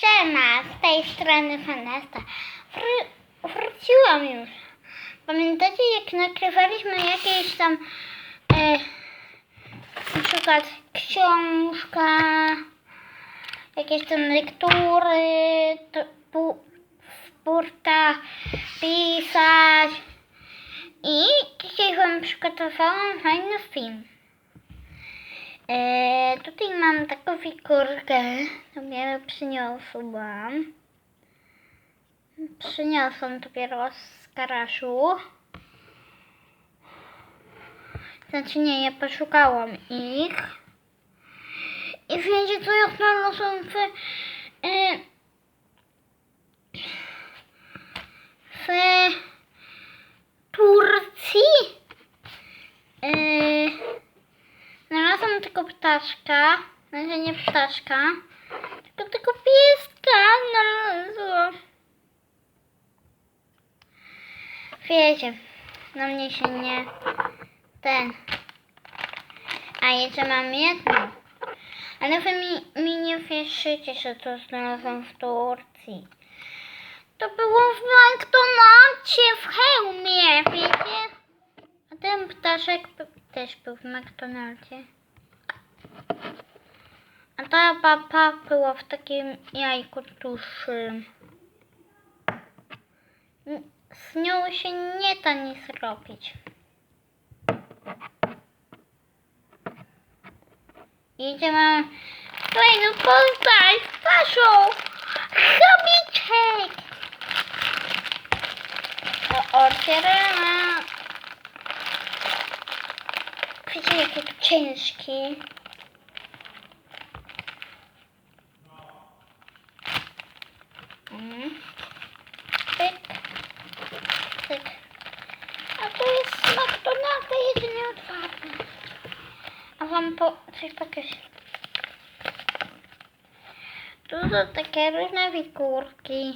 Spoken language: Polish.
Siema, z tej strony Fanesta. Wr- wróciłam już. Pamiętacie, jak nagrywaliśmy jakieś tam e, na przykład książka, jakieś tam lektury, to, pu, spurta, pisać. I dzisiaj wam przygotowałam fajny film. E, tutaj mam taką figurkę, dopiero przyniosłam. Przyniosłam dopiero z garażu. Znaczy nie, ja poszukałam ich. I wiecie co ja znalazłam w... E, w Turcji? E, Tylko ptaszka, znaczy nie ptaszka, tylko tylko pieska znalazłam. Wiecie, na mnie się nie ten. A jeszcze mam jedno. Ale wy mi, mi nie wierzycie, że to znalazłam w Turcji. To było w McDonaldzie w hełmie, wiecie? A ten ptaszek też był w McDonaldzie. A ta papa była w takim jajku. N- Z nią się nie da nic zrobić. Idziemy. Fajną postać! Paszą! Chomiczek! O, otwieramy. Wiecie, jakie to Угу. Тик. Тик. А то є смак, то надо їде не отварно. А вам по... Це покажи. Тут таке різні фігурки.